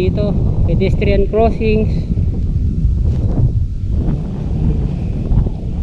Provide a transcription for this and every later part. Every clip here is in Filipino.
dito. Pedestrian crossings.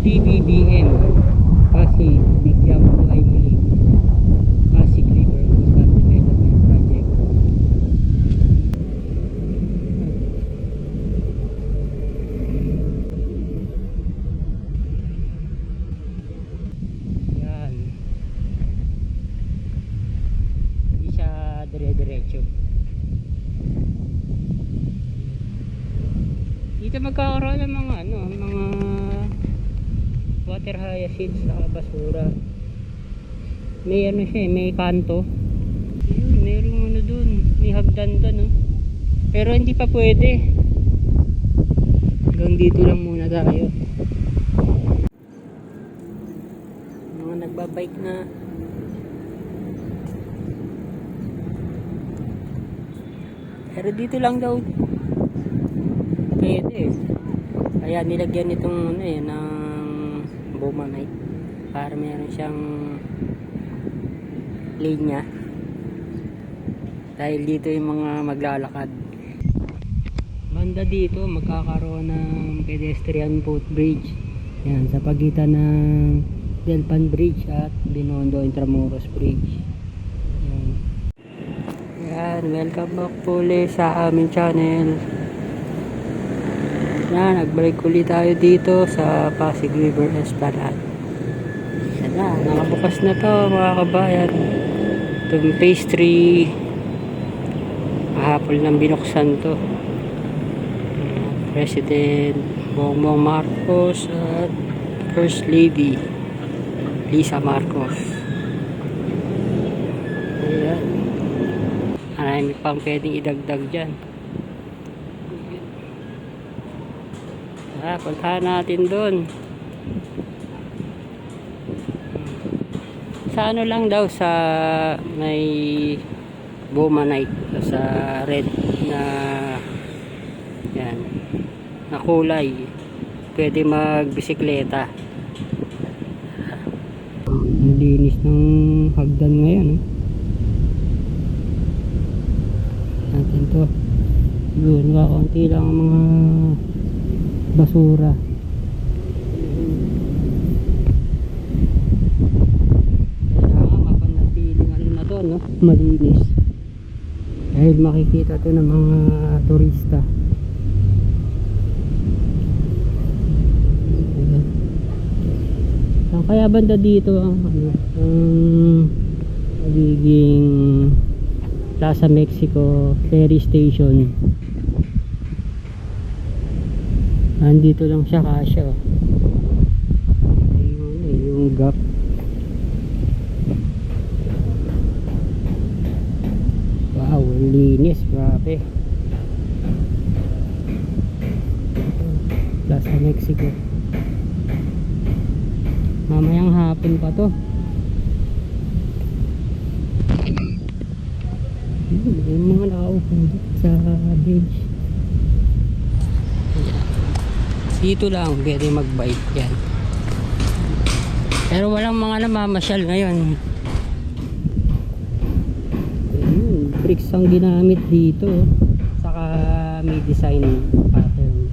PBBM Pasig Bigyan Buhay Muli Pasig River Coastal Development Project yan hindi siya dire-diretso dito magkakaroon ng mga ano mga water hyacinths sa basura. May ano siya eh, may kanto. Yun merong ano dun may hagdan dun no? pero hindi pa pwede. Hanggang dito lang muna tayo. Mga nagbabike na. Pero dito lang daw. Pwede kaya nilagyan itong ano eh ng Bomanite para meron siyang linya. Dahil dito yung mga maglalakad. Banda dito magkakaroon ng pedestrian footbridge yan sa pagitan ng Delpan Bridge at Binondo Intramuros Bridge. Yan. Yan welcome back po sa aming channel yan nagbalik ulit tayo dito sa Pasig River Esplanade. Yan na nakabukas na to mga kabayan. Itong pastry. Kahapon lang binuksan to. President Bongbong Marcos at First Lady Lisa Marcos. Ayan. Marami pang pwedeng idagdag dyan ah, puntahan natin doon sa ano lang daw sa may Bomanite sa red na yan na kulay. Pwede magbisikleta. Ang linis ng hagdan ngayon eh. natin to. Yun kaunti lang ang mga basura. Ano malinis. Dahil makikita to ng mga turista. Saan kaya banda dito ang ano ang magiging Plaza Mexico ferry station andito lang siya kasya oh. ayun eh, yung gap. Wow linis grabe. Plaza Mexico. Mamayang hapon pa to. Yun, yung mga nakaupo sa bench dito lang pwede magbike yan. Pero walang mga namamasyal ngayon. Ayun, bricks ang ginamit dito. Saka may design pattern.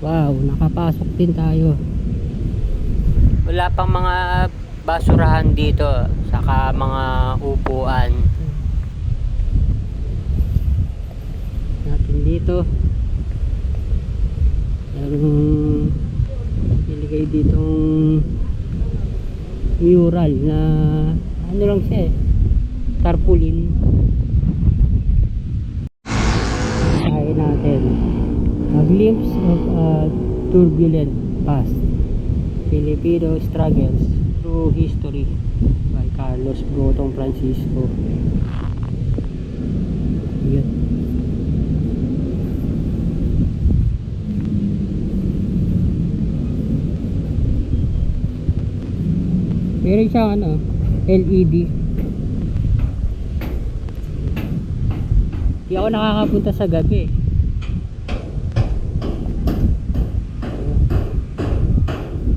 Wow nakapasok din tayo. Wala pang mga basurahan dito saka mga upuan natin dito. Merong niligay ditong mural na ano lang siya eh tarpaulin. Kaya natin. A glimpse of a turbulent past. Filipino struggles through history by Carlos Brotong Francisco. Yun Meron siyang ano, LED. Di ako nakakapunta sa gabi.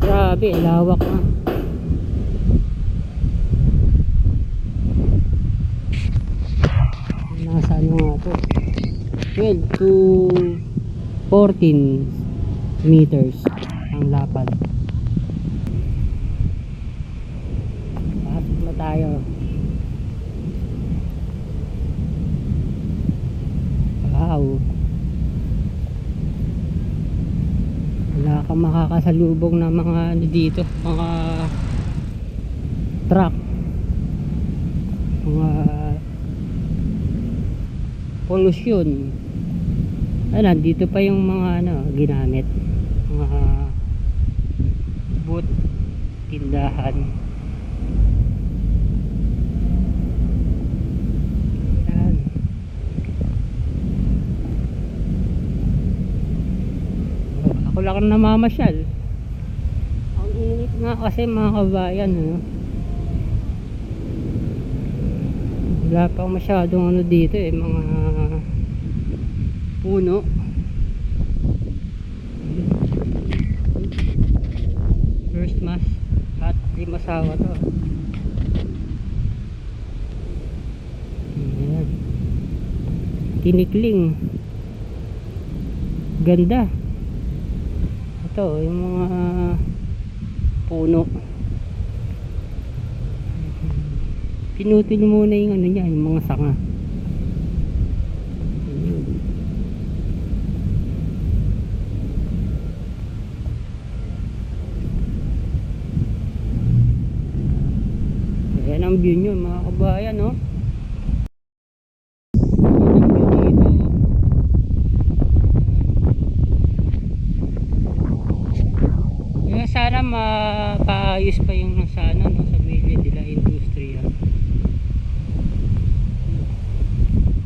Grabe, lawak na. to 12 to 14 meters ang lapad pasok na tayo wow wala kang makakasalubong na mga ano dito mga truck. Mga pollution. Ah, nandito pa yung mga ano ginamit. Mga boot tindahan yan Oh, ako lang ang namamasyal. Ang init nga kasi mga kabayan ano wala pa masyadong ano dito eh mga puno. First mass at limasawa to. Ayan. tinikling ganda ito yung mga puno pinutol muna yung ano niya yung mga sanga. Ayan ang view nyo mga kabayan Ayan ang view dito oh. Kaya sana mapaayos pa yung nasa ano no, sa Villa de la Industria.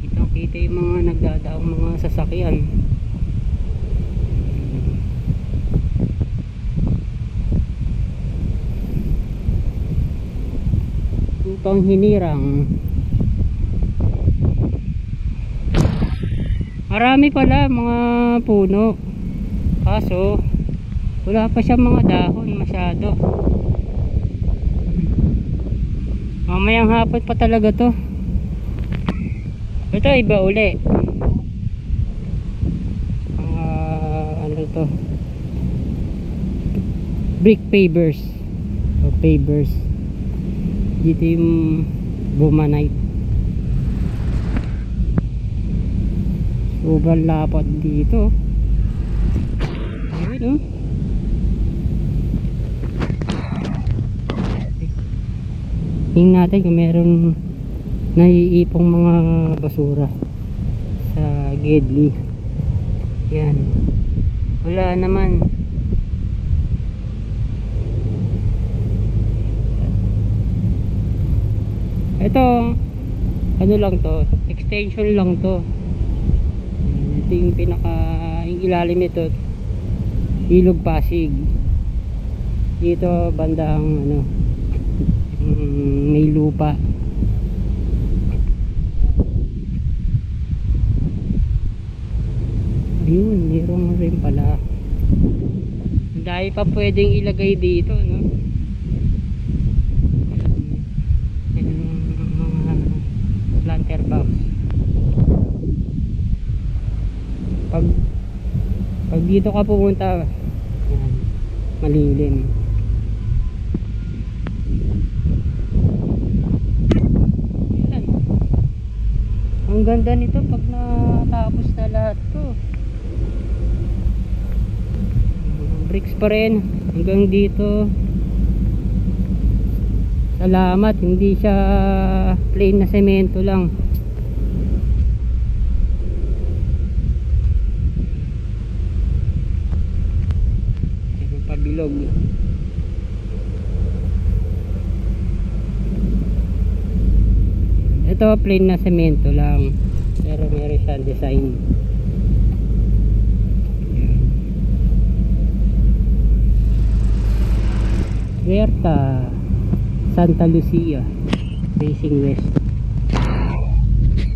Kitang kita yung mga nagdadaong mga sasakyan. Upang hinirang. Marami pala mga puno. Kaso wala pa siya mga dahon masyado mamayang hapon pa talaga to ito iba uli mga ano to brick pavers o pavers dito yung bumanite sobrang lapad dito ayun oh Tingnan natin kung meron naiipong mga basura sa Gedli. Yan. Wala naman. Ito, ano lang to, extension lang to. Ito yung pinaka, yung ilalim nito, Ilog Pasig. Dito bandang ano, mm, may lupa. Yun meron rin pala. Dahil pa pwedeng ilagay dito no Yan yung mga planter box pag pag dito ka pumunta yan, malilim Yan. Ang ganda nito pag natapos na lahat to. Bricks pa rin hanggang dito. Salamat, hindi siya plain na semento lang. Yan yung pabilog. Ito plain na semento lang. Pero meron siyang design. Huerta Santa Lucia facing west.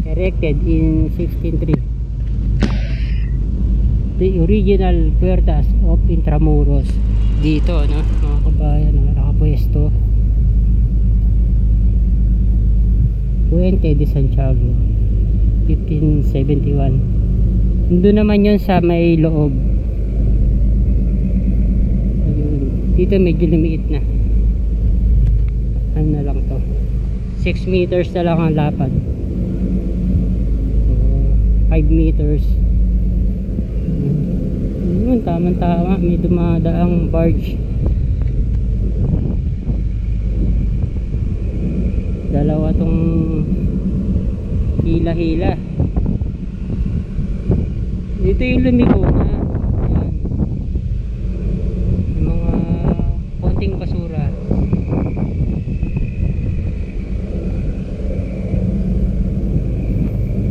Erected in 1603. The original puertas of Intramuros. Dito, no? Mga kabayan, nakapwesto. Puente de Santiago 1571 Doon naman yun sa may loob. Ayun. dito medyo lumiit na. Ano na lang to? 6 meters na lang ang lapad. So, 5 meters. Yun tamang tama may dumadaang barge dalawa tong hila-hila. Dito yung lumiko na. Yung mga konting basura.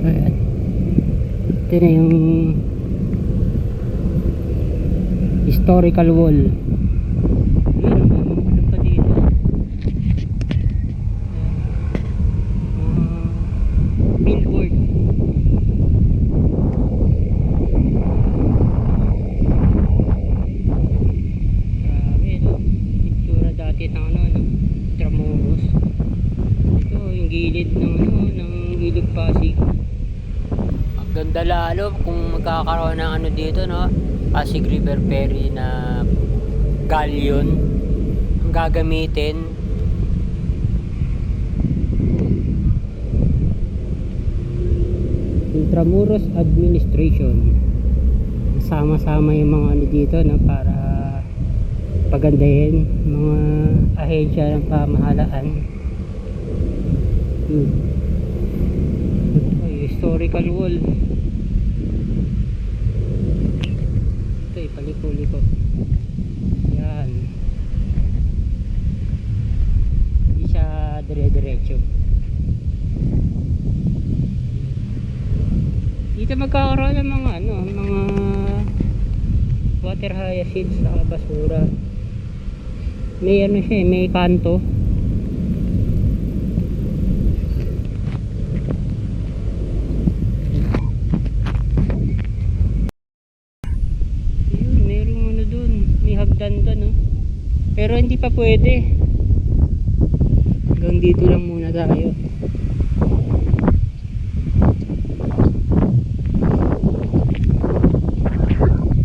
Ayan. ito na yung historical wall yun ang mga ano pa dito uh, billboard grabe no itsura dati ng ano no Tramuros ito yung gilid ng ano ng gilid Pasig. Ang ganda lalo kung magkakaroon ng ano dito no? Pasig River Ferry na galleon ang gagamitin. Intramuros Administration. Sama-sama yung mga ano dito no, para pagandahin. Mga ahensya ng pamahalaan. Hmm. Ay, historical wall. Ito eh paliko-liko yan. Hindi siya dire-diretso. Dito magkakaroon ng mga ano mga water hyacinths sa basura may ano siya eh, may kanto. Ayun, merong ano dun may hagdan dun no? pero hindi pa pwede. Hanggang dito lang muna tayo.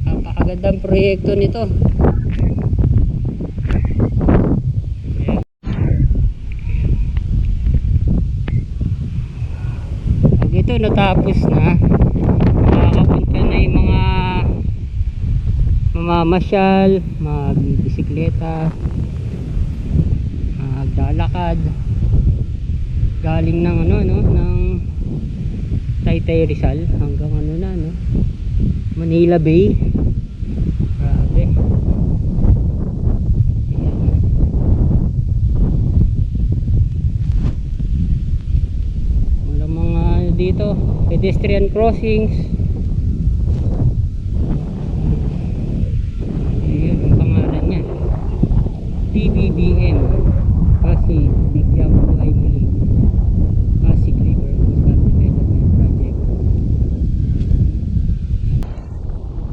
Napakagandang proyekto nito Ayan. pag ito natapos na makakapunta na yung mga mamamasyal magbibisikleta maglalakad. Galing ng ano no ng Taytay Rizal hanggang ano na no Manila Bay grabe Ayan. walang mga ano dito. Pedestrian crossings. Yun ang pangalan niya. PBBM Pasig Bigyan Buhay Muli Pasig River Coastal Development Project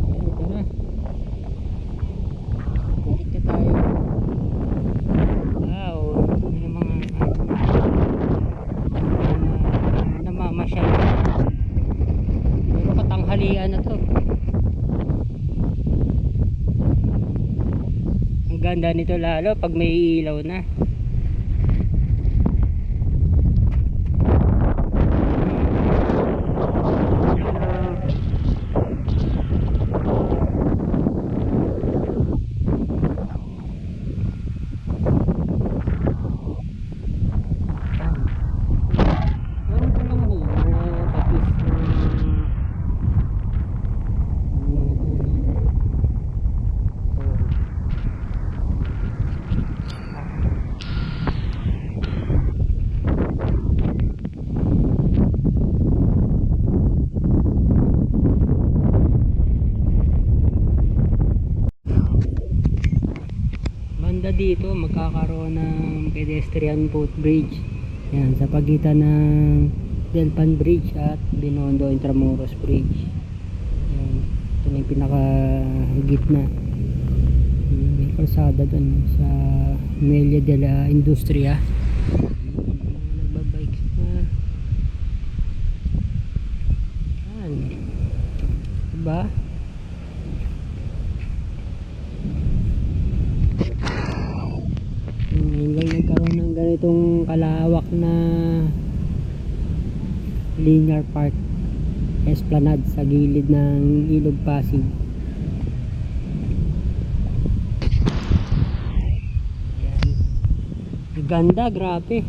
Ayan, ito na bukit ka tayo wow may mga uh, namamasyal pero katanghalian na to ang ganda nito lalo pag may ilaw na magkakaroon ng pedestrian boat bridge. Yan, sa pagitan ng Delpan Bridge at Binondo Intramuros Bridge. Yan, ito na yung pinaka gitna hmm, may kalsada doon sa Melia de la Industria. Nagbabikes pa. Yan. Diba? Linear park esplanade sa gilid ng Ilog Pasig. Ayan. Ganda, grabe.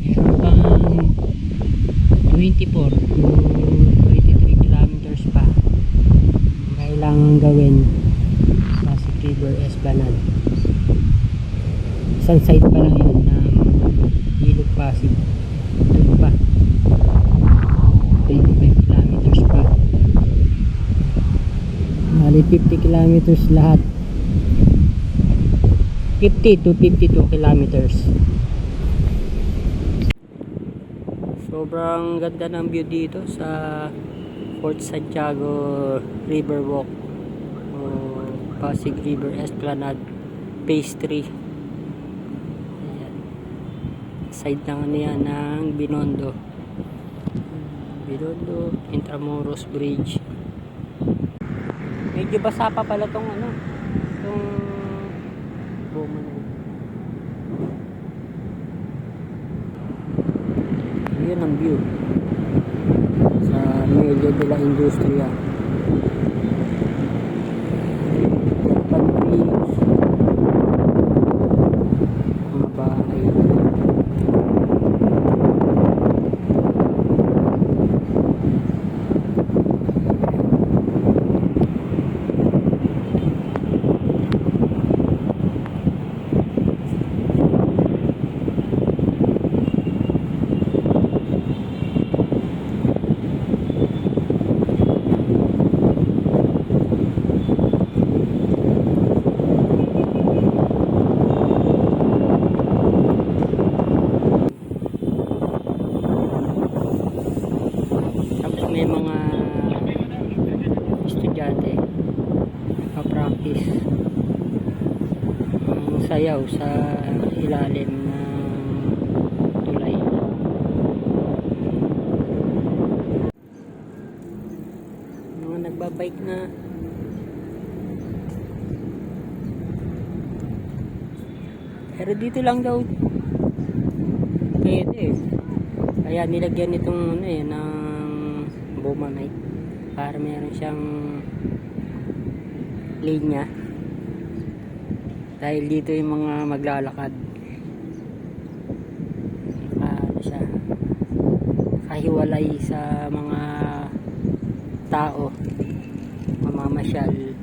Meron pang 24 to 23 kilometers pa ang kailangan gawin Pasig River Esplanade isang side pa lang yun ng Ilog Pasig ito pa. 25 kilometers pa. Bali 50 kilometers lahat. 50 to 52 kilometers. Sobrang ganda ng view dito sa Fort Santiago Riverwalk o Pasig River Esplanade Phase 3 Ayan. Side ng ano yan ng Binondo Binondo Intramuros Bridge Medyo basa pa pala tong ano tong Bowman Road. Yun ang view sa Medio de la Industria. Sayaw sa ilalim ng tulay. Mga nagbabike na pero dito lang daw pwede eh. Kaya nilagyan itong ano eh, ng Bomanite para meron siyang linya. Dahil dito yung mga maglalakad. Ano siya, kahiwalay sa mga tao. Mamamasyal